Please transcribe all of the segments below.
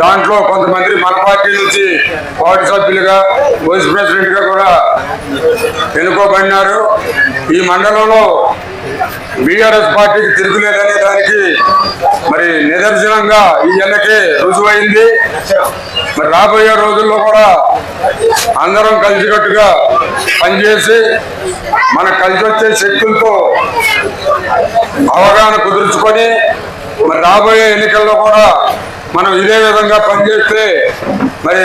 దాంట్లో కొంతమంది మన పార్టీ నుంచి వార్డు సభ్యులుగా వైస్ ప్రెసిడెంట్గా కూడా ఎన్నుకోబడినారు. ఈ మండలంలో బీఆర్ఎస్ పార్టీకి తిరుగులేదనే దానికి మరి నిదర్శనంగా ఈ ఎన్నికే రుజువైంది. మరి రాబోయే రోజుల్లో కూడా అందరం కలిసికట్టుగా పనిచేసి మన కలిసి వచ్చే శక్తులతో అవగాహన కుదుర్చుకొని మరి రాబోయే ఎన్నికల్లో కూడా మనం ఇదే విధంగా పనిచేస్తే మరి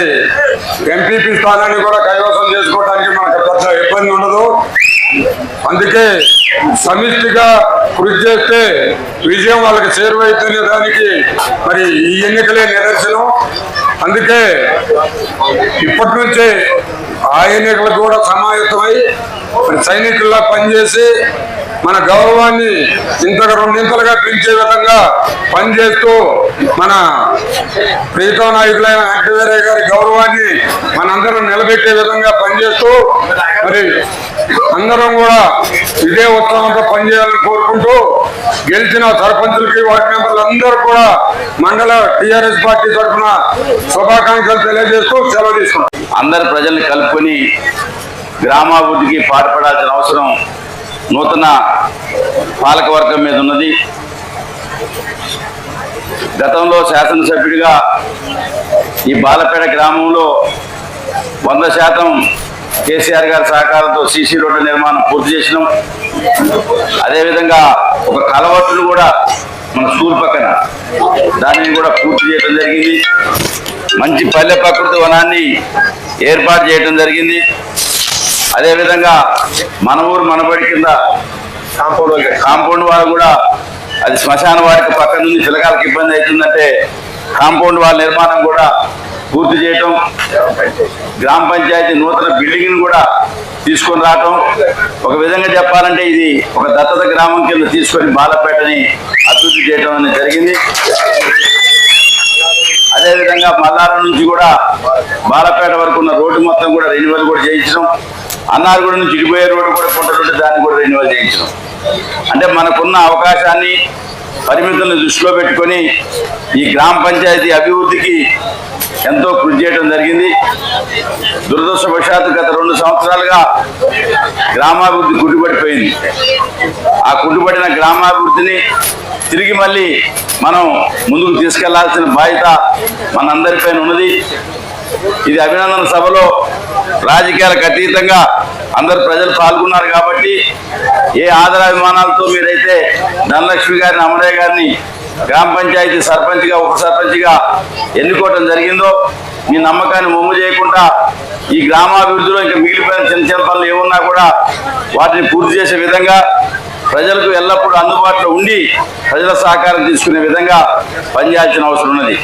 ఎంపీపీ స్థానాన్ని కూడా కైవసం చేసుకోవడానికి మనకు పెద్ద ఇబ్బంది ఉండదు. అందుకే సమిష్టిగా కృషి చేస్తే విజయం వాళ్ళకి చేరువైతున్న దానికి మరి ఈ ఎన్నికలే నిదర్శనం. అందుకే ఇప్పటి నుంచే ఆ ఎన్నికలకు కూడా సమాయత్తమై సైనికుల్లా పనిచేసి మన గౌరవాన్ని ఇంతగా రెండింతలుగా పెంచే విధంగా పనిచేస్తూ మన ప్రీతం నాయకులైన వెంకటవీరయ్య గారి గౌరవాన్ని మనందరం నిలబెట్టే విధంగా పనిచేస్తూ మరి అందరం కూడా ఇదే ఉత్సవంతో పనిచేయాలని కోరుకుంటూ గెలిచిన సర్పంచులకి వార్డు మెంబర్లందరూ కూడా మండల టిఆర్ఎస్ పార్టీ తరఫున శుభాకాంక్షలు తెలియజేస్తూ సెలవు తీసుకున్నాం అందరు ప్రజల్ని కలుపుకొని గ్రామాభివృద్ధికి పాటుపడాల్సిన అవసరం నూతన పాలకవర్గం మీద ఉన్నది. గతంలో శాసనసభ్యుడిగా ఈ బాలపేట గ్రామంలో వంద శాతం కేసీఆర్ గారి సహకారంతో సీసీ రోడ్డు నిర్మాణం పూర్తి చేసినాం. అదేవిధంగా ఒక కలవట్టును కూడా మన స్కూల్ పక్కన దానిని కూడా పూర్తి చేయడం జరిగింది. మంచి పల్లె ప్రకృతి వనాన్ని ఏర్పాటు చేయడం జరిగింది. అదేవిధంగా మన ఊరు మనబడి కింద కాంపౌండ్ కాంపౌండ్ వాళ్ళు కూడా అది శ్మశాన వారికి పక్క నుండి పిల్లకాలకు ఇబ్బంది అవుతుందంటే కాంపౌండ్ వాళ్ళ నిర్మాణం కూడా పూర్తి చేయటం గ్రామ పంచాయతీ నూతన బిల్డింగ్ కూడా తీసుకొని రావటం. ఒక విధంగా చెప్పాలంటే ఇది ఒక దత్తత గ్రామం కింద తీసుకొని బాలపేటని అభివృద్ధి చేయటం అనేది జరిగింది. అదేవిధంగా మల్లారం నుంచి కూడా బాలపేట వరకు ఉన్న రోడ్డు మొత్తం కూడా రెన్యువల్ కూడా చేయించడం. అన్నారగూడ నుంచి ఇడిపోయే రోడ్డు కూడా కొంటుంటే దాన్ని కూడా రెన్యువల్ చేయించడం. అంటే మనకున్న అవకాశాన్ని పరిమితులను దృష్టిలో పెట్టుకొని ఈ గ్రామ పంచాయతీ అభివృద్ధికి ఎంతో కృషి చేయడం జరిగింది. దురదృష్టవశాత్తు గత రెండు సంవత్సరాలుగా గ్రామాభివృద్ధి కుట్టుబడిపోయింది. ఆ కుట్టుబడిన గ్రామాభివృద్ధిని తిరిగి మళ్ళీ మనం ముందుకు తీసుకెళ్ళాల్సిన బాధ్యత మనందరిపైన ఉన్నది. ఇది అభినందన సభలో రాజకీయాలకు అతీతంగా అందరు ప్రజలు పాల్గొన్నారు కాబట్టి ఏ ఆదరాభిమానాలతో మీరైతే ధనలక్ష్మి గారిని అమరయ్య గారిని గ్రామ పంచాయతీ సర్పంచ్గా ఉప సర్పంచ్గా ఎన్నుకోవటం జరిగిందో మీ నమ్మకాన్ని మొమ్ము చేయకుండా ఈ గ్రామాభివృద్ధిలో ఇంకా మిగిలిపోయిన చిన్న చిన్న పనులు ఏమున్నా కూడా వాటిని పూర్తి చేసే విధంగా ప్రజలకు ఎల్లప్పుడూ అందుబాటులో ఉండి ప్రజల సహకారం తీసుకునే విధంగా పనిచేయాల్సిన అవసరం ఉన్నది.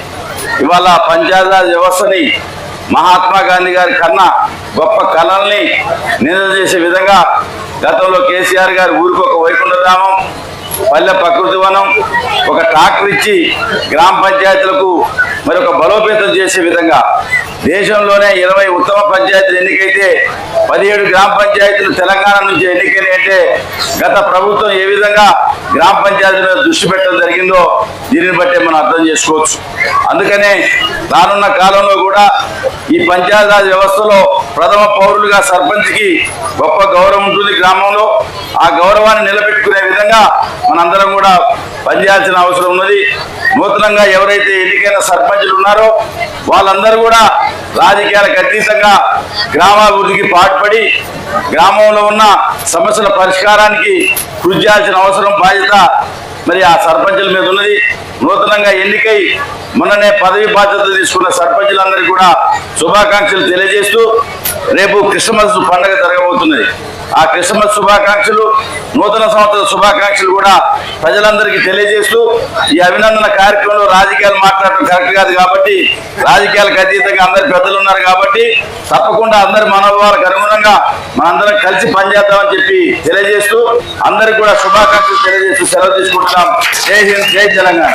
ఇవాళ పంచాయతీరాజ్ వ్యవస్థని మహాత్మా గాంధీ గారి కన్నా గొప్ప కళల్ని నింద చేసే విధంగా గతంలో కేసీఆర్ గారి ఊరికి ఒక వైకుంఠధామం పల్లె ప్రకృతి వనం ఒక ట్రాక్టర్ ఇచ్చి గ్రామ పంచాయతీలకు మరి ఒక బలోపేతం చేసే విధంగా దేశంలోనే ఇరవై ఉత్తమ పంచాయతీలు ఎన్నికైతే పదిహేడు గ్రామ పంచాయతీలు తెలంగాణ నుంచి ఎన్నికైనాయి అంటే గత ప్రభుత్వం ఏ విధంగా గ్రామ పంచాయతీల మీద దృష్టి పెట్టడం జరిగిందో దీనిని బట్టే మనం అర్థం చేసుకోవచ్చు. అందుకనే రానున్న కాలంలో కూడా ఈ పంచాయతీరాజ్ వ్యవస్థలో ప్రథమ పౌరులుగా సర్పంచ్కి గొప్ప గౌరవం ఉంటుంది గ్రామంలో. ఆ గౌరవాన్ని నిలబెట్టుకునే విధంగా మనందరం కూడా పనిచేయాల్సిన అవసరం ఉన్నది. నూతనంగా ఎవరైతే ఎన్నికైన సర్పంచులు ఉన్నారో వాళ్ళందరూ కూడా రాజకీయాలకు అతీతంగా గ్రామాభివృద్ధికి పాటుపడి గ్రామంలో ఉన్న సమస్యల పరిష్కారానికి కృషి చేయాల్సిన అవసరం బాధ్యత మరి ఆ సర్పంచుల మీద ఉన్నది. నూతనంగా ఎన్నికై మొన్ననే పదవి బాధ్యత తీసుకున్న సర్పంచులందరికీ కూడా శుభాకాంక్షలు తెలియజేస్తూ రేపు క్రిస్మస్ పండుగ జరగబోతున్నది. ఆ క్రిస్మస్ శుభాకాంక్షలు నూతన సంవత్సర శుభాకాంక్షలు కూడా ప్రజలందరికీ తెలియజేస్తూ ఈ అభినందన కార్యక్రమంలో రాజకీయాలు మాట్లాడటం కరెక్ట్ కాదు కాబట్టి రాజకీయాలకు అతీతంగా అందరు పెద్దలు ఉన్నారు కాబట్టి తప్పకుండా అందరి మనోభావాలకు అనుగుణంగా మనందరం కలిసి పనిచేద్దామని చెప్పి తెలియజేస్తూ అందరికి కూడా శుభాకాంక్షలు తెలియజేస్తూ సెలవు తీసుకుంటున్నాం. జై హింద్ జై తెలంగాణ.